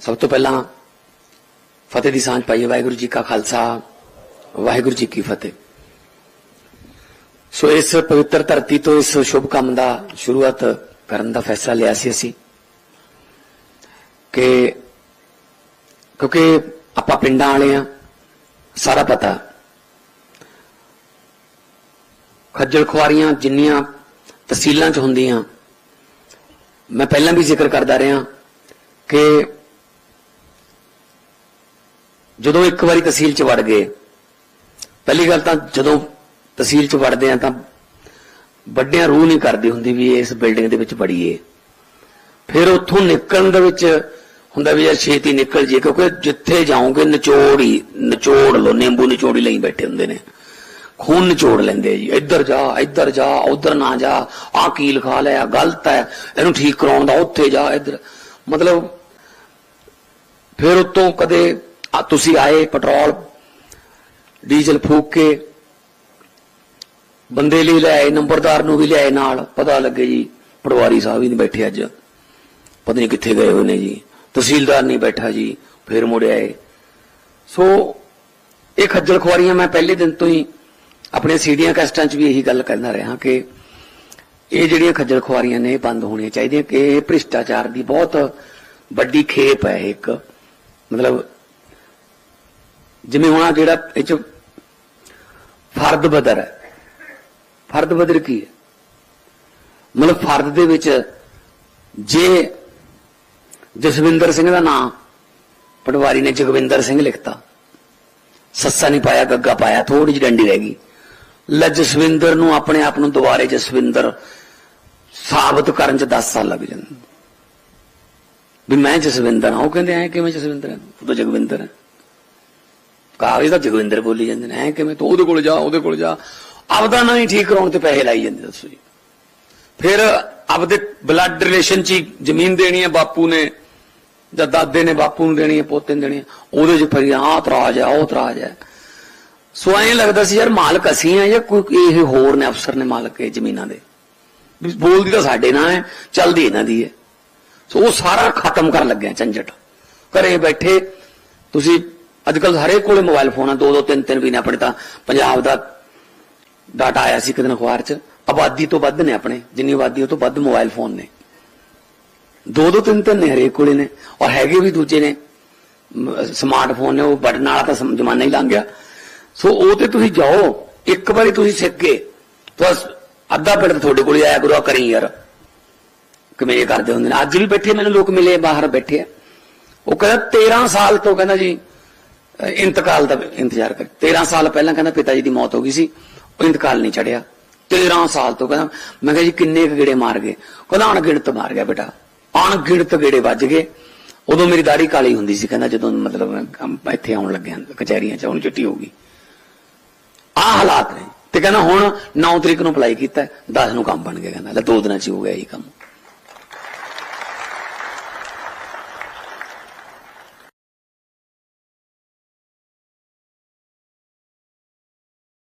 ਸਭ ਤੋਂ ਪਹਿਲਾਂ ਫਤਿਹ ਦੀ ਸਾਂਝ ਪਾਈਏ, ਵਾਹਿਗੁਰੂ ਜੀ ਕਾ ਖਾਲਸਾ, ਵਾਹਿਗੁਰੂ ਜੀ ਕੀ ਫਤਿਹ। ਸੋ ਇਸ ਪਵਿੱਤਰ ਧਰਤੀ ਤੋਂ ਇਸ ਸ਼ੁਭ ਕੰਮ ਦਾ ਸ਼ੁਰੂਆਤ ਕਰਨ ਦਾ ਫੈਸਲਾ ਲਿਆ ਸੀ ਅਸੀਂ ਕਿ ਕਿਉਂਕਿ ਆਪਾਂ ਪਿੰਡਾਂ ਵਾਲੇ ਆ, ਸਾਰਾ ਪਤਾ। ਖੱਜਲ ਖੁਆਰੀਆਂ ਜਿੰਨੀਆਂ ਤਹਿਸੀਲਾਂ 'ਚ ਹੁੰਦੀਆਂ, ਮੈਂ ਪਹਿਲਾਂ ਵੀ ਜ਼ਿਕਰ ਕਰਦਾ ਰਿਹਾ ਕਿ ਜਦੋਂ ਇੱਕ ਵਾਰੀ ਤਹਿਸੀਲ 'ਚ ਵੜ ਗਏ, ਪਹਿਲੀ ਗੱਲ ਤਾਂ ਜਦੋਂ ਤਹਿਸੀਲ 'ਚ ਵੜਦੇ ਆ ਤਾਂ ਵੱਡਿਆਂ ਰੂਹ ਨਹੀਂ ਕਰਦੀ ਹੁੰਦੀ ਵੀ ਇਸ ਬਿਲਡਿੰਗ ਦੇ ਵਿੱਚ ਵੜੀਏ। ਫਿਰ ਉੱਥੋਂ ਨਿਕਲਣ ਦੇ ਵਿੱਚ ਹੁੰਦਾ ਵੀ ਯਾਰ ਛੇਤੀ ਨਿਕਲ ਜੀ ਕਿਉਂਕਿ ਜਿੱਥੇ ਜਾਓਗੇ ਨਿਚੋੜ ਹੀ ਨਿਚੋੜ ਲੋ ਨਿੰਬੂ ਨਿਚੋੜੀ ਲਈ ਬੈਠੇ ਹੁੰਦੇ ਨੇ। ਖੂਨ ਨਿਚੋੜ ਲੈਂਦੇ ਜੀ, ਇੱਧਰ ਜਾ ਇੱਧਰ ਜਾ, ਉੱਧਰ ਨਾ ਜਾ ਆ ਕੀ ਲਿਖਾ ਲਿਆ, ਗਲਤ ਹੈ, ਇਹਨੂੰ ਠੀਕ ਕਰਾਉਣ ਦਾ ਉੱਥੇ ਜਾ, ਇੱਧਰ। ਮਤਲਬ ਫਿਰ ਉਤੋਂ ਕਦੇ ਆ ਤੁਸੀਂ ਆਏ ਪੈਟਰੋਲ, ਡੀਜ਼ਲ ਫੂਕ ਕੇ, ਬੰਦੇ ਲਈ ਲਿਆਏ ਨੰਬਰਦਾਰ ਨੂੰ ਵੀ ਲਿਆਏ ਨਾਲ। ਪਤਾ ਲੱਗੇ ਜੀ, ਪਟਵਾਰੀ ਸਾਹਿਬ ਹੀ ਨਹੀਂ ਬੈਠੇ ਅੱਜ। ਪਤਾ ਨਹੀਂ ਕਿੱਥੇ ਗਏ ਹੋਏ ਨੇ ਜੀ। ਤਹਿਸੀਲਦਾਰ ਨਹੀਂ ਬੈਠਾ ਜੀ, ਫਿਰ ਮੁੜ ਆਏ। ਸੋ, ਇਹ ਖੱਜਲ ਖੁਆਰੀਆਂ ਮੈਂ ਪਹਿਲੇ ਦਿਨ ਤੋਂ ਹੀ ਆਪਣੇ ਸੀਡੀਆਂ ਕੈਸਟਾਂ 'ਚ ਵੀ ਇਹੀ ਗੱਲ ਕਹਿੰਦਾ ਰਿਹਾ ਕਿ ਇਹ ਜਿਹੜੀਆਂ ਖੱਜਲ ਖੁਆਰੀਆਂ ਨੇ, ਇਹ ਬੰਦ ਹੋਣੀਆਂ ਚਾਹੀਦੀਆਂ ਕਿ ਇਹ ਭ੍ਰਿਸ਼ਟਾਚਾਰ ਦੀ ਬਹੁਤ ਵੱਡੀ ਖੇਪ ਹੈ ਇੱਕ। ਮਤਲਬ ਜਿਵੇਂ ਹੁਣ ਆਹ ਜਿਹੜਾ ਇਹ 'ਚ ਫਰਦ ਬਦਰ ਹੈ। ਫਰਦ ਬਦਰ ਕੀ ਹੈ? ਮਤਲਬ ਫਰਦ ਦੇ ਵਿੱਚ ਜੇ ਜਸਵਿੰਦਰ ਸਿੰਘ ਦਾ ਨਾਮ ਪਟਵਾਰੀ ਨੇ ਜਗਵਿੰਦਰ ਸਿੰਘ ਲਿਖਤਾ, ਸੱਸਾ ਨਹੀਂ ਪਾਇਆ, ਗੱਗਾ ਪਾਇਆ ਥੋੜੀ ਜਿਹੀ ਡੰਡੀ ਰਹਿ ਗਈ। ਲੈ ਜਸਵਿੰਦਰ ਨੂੰ ਆਪਣੇ ਆਪ ਨੂੰ ਦੁਬਾਰੇ ਜਸਵਿੰਦਰ ਸਾਬਤ ਕਰਨ ਚ 10 ਸਾਲ ਲੱਗ ਜਾਂਦੇ ਵੀ ਮੈਂ ਜਸਵਿੰਦਰ ਹਾਂ, ਉਹ ਕਹਿੰਦੇ ਐ, ਕਿਵੇਂ ਜਸਵਿੰਦਰ ਹੈ? ਉਹ ਤਾਂ ਜਗਵਿੰਦਰ ਹੈ। ਕਾਗਜ਼ ਤਾਂ ਜਗਵਿੰਦਰ ਬੋਲੀ ਜਾਂਦੇ ਨੇ, ਐ ਕਿਵੇਂ ਤੂੰ ਉਹਦੇ ਕੋਲ ਜਾ, ਉਹਦੇ ਕੋਲ ਜਾ। ਆਪਦਾ ਨਾ ਹੀ ਠੀਕ ਕਰਾਉਣ ਤੇ ਪੈਸੇ ਲਾਈ ਜਾਂਦੇ ਦੱਸੋ ਜੀ। ਫਿਰ ਆਪਦੇ ਬਲੱਡ ਰਿਲੇਸ਼ਨ ਚ ਹੀ ਜ਼ਮੀਨ ਦੇਣੀ ਹੈ ਬਾਪੂ ਨੇ, ਜਾਂ ਦਾਦੇ ਨੇ ਬਾਪੂ ਨੂੰ ਦੇਣੀ ਹੈ ਪੋਤੇ ਨੂੰ ਦੇਣੀ ਹੈ ਉਹਦੇ ਚ ਫਿਰ ਆਹ ਤਰਾਜ ਹੈ ਉਹ ਤਰਾਜ ਹੈ ਸੋ ਐਂ ਲੱਗਦਾ ਸੀ ਯਾਰ ਮਾਲਕ ਅਸੀਂ ਆ ਜਾਂ ਕੋਈ ਇਹ ਹੋਰ ਨੇ ਅਫਸਰ ਨੇ ਮਾਲਕ ਇਹ ਜ਼ਮੀਨਾਂ ਦੇ? ਵੀ ਬੋਲਦੀ ਤਾਂ ਸਾਡੇ ਨਾਲ ਹੈ, ਚੱਲਦੀ ਇਹਨਾਂ ਦੀ ਹੈ। ਸੋ ਉਹ ਸਾਰਾ ਖਤਮ ਕਰਨ ਲੱਗਿਆ ਝੰਜਟ। ਘਰੇ ਬੈਠੇ, ਤੁਸੀਂ ਅੱਜ ਕੱਲ ਹਰੇਕ ਕੋਲੇ ਮੋਬਾਈਲ ਫੋਨ ਆ, ਦੋ ਦੋ, ਤਿੰਨ ਤਿੰਨ ਵੀ ਨੇ ਆਪਣੇ ਤਾਂ। ਪੰਜਾਬ ਦਾ ਡਾਟਾ ਆਇਆ ਸੀ ਕਿਦਨ ਅਖਬਾਰ 'ਚ। ਆਬਾਦੀ ਤੋਂ ਵੱਧ ਨੇ ਆਪਣੇ, ਜਿੰਨੀ ਆਬਾਦੀ ਉਹ ਤੋਂ ਵੱਧ ਮੋਬਾਈਲ ਫੋਨ ਨੇ। ਦੋ ਦੋ, ਤਿੰਨ ਤਿੰਨ ਨੇ ਹਰੇਕ ਕੋਲੇ ਨੇ। ਔਰ ਹੈਗੇ ਵੀ ਦੂਜੇ ਨੇ। ਮ- ਸਮਾਰਟਫੋਨ ਨੇ, ਉਹ ਬਟਨ ਵਾਲਾ ਤਾਂ ਜ਼ਮਾਨਾ ਹੀ ਲੰਘ ਗਿਆ। ਸੋ ਉਹ ਤੇ ਤੁਸੀਂ ਜਾਓ, ਇੱਕ ਵਾਰੀ ਤੁਸੀਂ ਸਿੱਖ ਗਏ ਬਸ ਅੱਧਾ ਪਿੰਡ ਤੁਹਾਡੇ ਕੋਲ ਆਇਆ ਗੁਰੂ ਕਰੀ ਯਾਰ। ਕਿਵੇਂ ਇਹ ਕਰਦੇ ਹੁੰਦੇ ਨੇ। ਅੱਜ ਵੀ ਬੈਠੇ, ਮੈਨੂੰ ਲੋਕ ਮਿਲੇ, ਬਾਹਰ ਬੈਠੇ ਆ। ਉਹ ਕਹਿੰਦਾ 13 ਸਾਲ ਤੋਂ ਕਹਿੰਦਾ ਜੀ ਇੰਤਕਾਲ ਦਾ ਇੰਤਜ਼ਾਰ ਕਰ 13 ਸਾਲ ਪਹਿਲਾਂ ਕਹਿੰਦਾ ਪਿਤਾ ਜੀ ਦੀ ਮੌਤ ਹੋ ਗਈ ਸੀ, ਉਹ ਇੰਤਕਾਲ ਨਹੀਂ ਚੜਿਆ। 13 ਸਾਲ ਤੋਂ ਕਹਿੰਦਾ, ਮੈਂ ਕਿਹਾ ਜੀ ਕਿੰਨੇ ਕੁ ਗੇੜੇ ਮਾਰ ਗਏ? ਕਹਿੰਦਾ, ਅਣਗਿਣਤ ਮਾਰ ਗਿਆ ਬੇਟਾ। ਅਣਗਿਣਤ ਗੇੜੇ ਵੱਜ ਗਏ। ਉਦੋਂ ਮੇਰੀ ਦਾੜੀ ਕਾਲੀ ਹੁੰਦੀ ਸੀ, ਕਹਿੰਦਾ ਜਦੋਂ ਮਤਲਬ ਮੈਂ ਇੱਥੇ ਆਉਣ ਲੱਗਿਆ ਕਚਹਿਰੀਆਂ 'ਚ ਹੁਣ ਚਿੱਟੀ ਹੋ ਗਈ। ਆਹ ਹਾਲਾਤ ਨੇ। ਤੇ ਕਹਿੰਦਾ ਹੁਣ 9 ਤਰੀਕ ਨੂੰ ਅਪਲਾਈ ਕੀਤਾ 10 ਨੂੰ ਕੰਮ ਬਣ ਗਿਆ ਕਹਿੰਦਾ। ਲੈ ਦੋ ਦਿਨਾਂ 'ਚ ਹੋ ਗਿਆ ਇਹ ਕੰਮ।